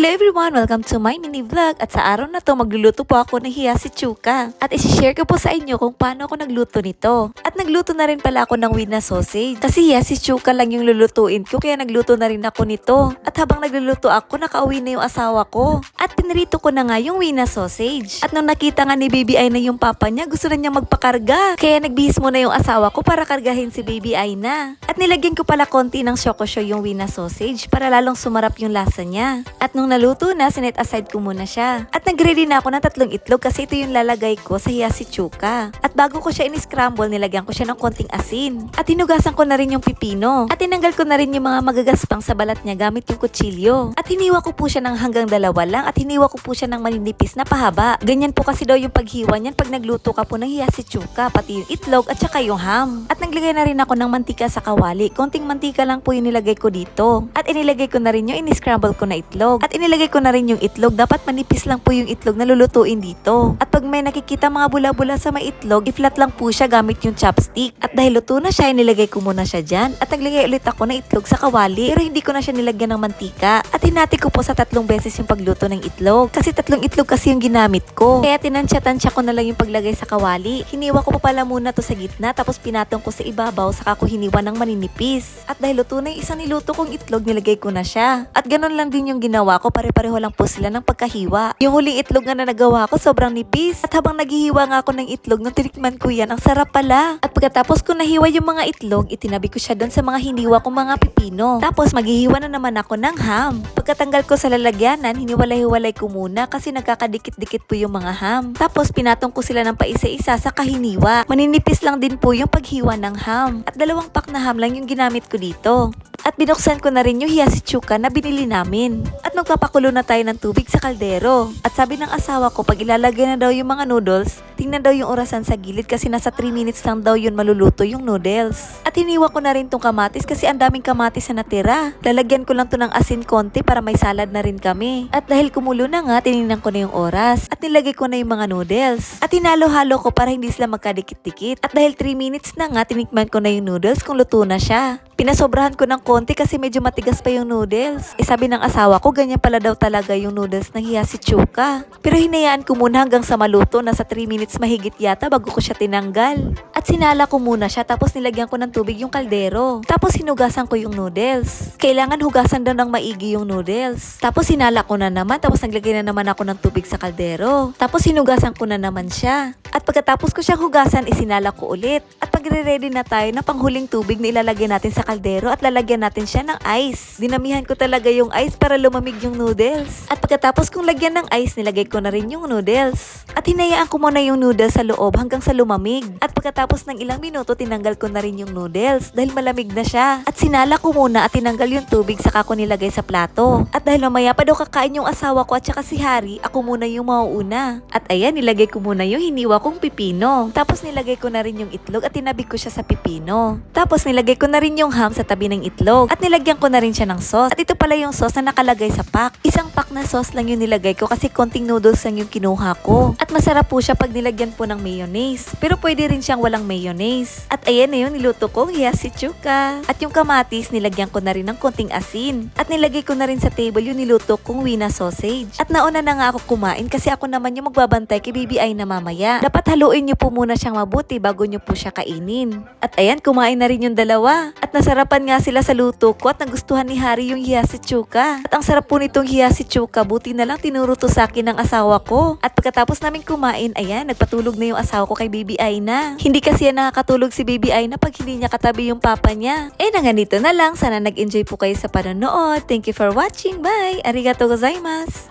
Hello everyone! Welcome to my mini vlog. At sa araw na to, magluluto po ako ng hiya si Chuka. At isi-share ko po sa inyo kung paano ako nagluto nito. At nagluto na rin pala ako ng wina sausage. Kasi hiya si Chuka lang yung lulutuin ko, kaya nagluto na rin ako nito. At habang nagluluto ako, nakauwi na yung asawa ko. At pinrito ko na nga yung wina sausage. At nung nakita nga ni Baby Ay na yung papa niya, gusto na niya magpakarga. Kaya nagbihis muna yung asawa ko para kargahin si Baby Ay na. At nilagyan ko pala konti ng shokosho yung wina sausage para lalong sumarap yung lasa niya. At nung naluto na, sinet aside ko muna siya. At nag-ready na ako ng tatlong itlog kasi ito yung lalagay ko sa hiyasi chuka. At bago ko siya in-scramble, nilagyan ko siya ng konting asin. At hinugasan ko na rin yung pipino. At tinanggal ko na rin yung mga magagaspang sa balat niya gamit yung kutsilyo. At hiniwa ko po siya ng hanggang dalawa lang at hiniwa ko po siya ng maninipis na pahaba. Ganyan po kasi daw yung paghiwa niyan pag nagluto ka po ng hiyasi chuka, pati yung itlog at saka yung ham. At naglagay na rin ako ng mantika sa kawali. Konting mantika lang po yung nilagay ko dito. At inilagay ko na rin yung in-scramble ko na itlog. At inilagay ko na rin yung itlog. Dapat manipis lang po yung itlog na lulutuin dito. At pag may nakikita mga bula-bula sa may itlog, i-flat lang po siya gamit yung chopstick. At dahil luto na siya, inilagay ko muna siya dyan. At naglagay ulit ako ng itlog sa kawali. Pero hindi ko na siya nilagyan ng mantika. At hinati ko po sa tatlong beses yung pagluto ng itlog. Kasi tatlong itlog kasi yung ginamit ko. Kaya tinansya-tansya ko na lang yung paglagay sa kawali. Hiniwa ko pa pala muna to sa gitna. Tapos pinatong ko sa ibabaw. Saka ko hiniwa ng maninipis. At dahil luto na yung isang niluto kong itlog, nilagay ko na siya. At ganun lang din yung ginawa ko. Pare-pareho lang po sila ng pagkahiwa. Yung huling itlog nga na nagawa ko, sobrang nipis. At habang naghihiwa nga ako ng itlog, nung tinikman ko yan, ang sarap pala. At pagkatapos ko nahiwa yung mga itlog, itinabi ko siya doon sa mga hiniwa kong mga pipino. Tapos maghihiwa na naman ako ng ham. Pagkatanggal ko sa lalagyanan, hiniwalay-hiwalay ko muna kasi nagkakadikit-dikit po yung mga ham. Tapos pinatong ko sila ng paisa-isa sa kahiniwa. Maninipis lang din po yung paghiwa ng ham. At dalawang pack na ham lang yung ginamit ko dito. At binuksan ko na rin yung hiyasi chuka na binili namin. At magpapakulo na tayo ng tubig sa kaldero. At sabi ng asawa ko, pag ilalagay na daw yung mga noodles, tingnan daw yung orasan sa gilid kasi nasa 3 minutes lang daw yun maluluto yung noodles. At hiniwa ko na rin tong kamatis kasi ang daming kamatis na natira. Lalagyan ko lang to ng asin konti para may salad na rin kami. At dahil kumulo na nga, tinignan ko na yung oras. At nilagay ko na yung mga noodles. At hinalo-halo ko para hindi sila magkadikit-dikit. At dahil 3 minutes na nga, tinikman ko na yung noodles kung luto na siya. Pinasobrahan ko ng konti kasi medyo matigas pa yung noodles. E sabi ng asawa ko, ganyan pala daw talaga yung noodles ng hiya si Chuka. Pero hinayaan ko muna hanggang sa maluto, nasa 3 minutes mahigit yata bago ko siya tinanggal. At sinala ko muna siya tapos nilagyan ko ng tubig yung kaldero. Tapos hinugasan ko yung noodles. Kailangan hugasan daw ng maigi yung noodles. Tapos sinala ko na naman tapos naglagay na naman ako ng tubig sa kaldero. Tapos hinugasan ko na naman siya. At pagkatapos ko siyang hugasan, isinala ko ulit. At pagre-ready na tayo ng panghuling tubig na ilalagay natin sa kaldero at lalagyan natin siya ng ice. Dinamihan ko talaga yung ice para lumamig yung noodles. At pagkatapos kong lagyan ng ice, nilagay ko na rin yung noodles. At hinayaan ko muna yung noodles sa loob hanggang sa lumamig. At pagkatapos ng ilang minuto, tinanggal ko na rin yung noodles dahil malamig na siya. At sinala ko muna at tinanggal yung tubig saka ko nilagay sa plato. At dahil mamaya pa daw kakain yung asawa ko at saka si Harry, ako muna yung mauuna. At ayan, nilagay ko muna yung hiniwa kong pipino. Tapos nilagay ko na rin yung itlog at tinabi ko siya sa pipino. Tapos nilagay ko na rin yung ham sa tabi ng itlog. At nilagyan ko na rin siya ng sauce. At ito pala yung sauce na nakalagay sa pack. Isang pack na sauce lang yung nilagay ko kasi konting noodles lang yung kinuha ko. At masarap po siya pag nilagyan po ng mayonnaise. Pero pwede rin siyang walang mayonnaise. At ayan na yun, niluto kong hiyasi chuka. At yung kamatis, nilagyan ko na rin ng konting asin. At nilagay ko na rin sa table yung niluto kong wina sausage. At nauna na nga ako kumain kasi ako naman yung magbabantay kay BBI na mamaya. Dapat haluin niyo po muna siyang mabuti bago niyo po siya kainin. At ayan, kumain na rin yung dalawa. At nasarapan nga sila sa luto ko at nagustuhan ni Harry yung hiyasi chuka. At ang sarap po nitong hiyasi chuka, buti na lang tinuro to sa akin ng asawa ko. At pagkatapos namin kumain, ayan, nagpatulog na yung asawa ko kay BBI na. Hindi kasi yan nakakatulog si BBI na pag hindi niya katabi yung papa niya. Eh, na ganito na lang. Sana nag-enjoy po kayo sa panonood. Thank you for watching. Bye! Arigato gozaimasu!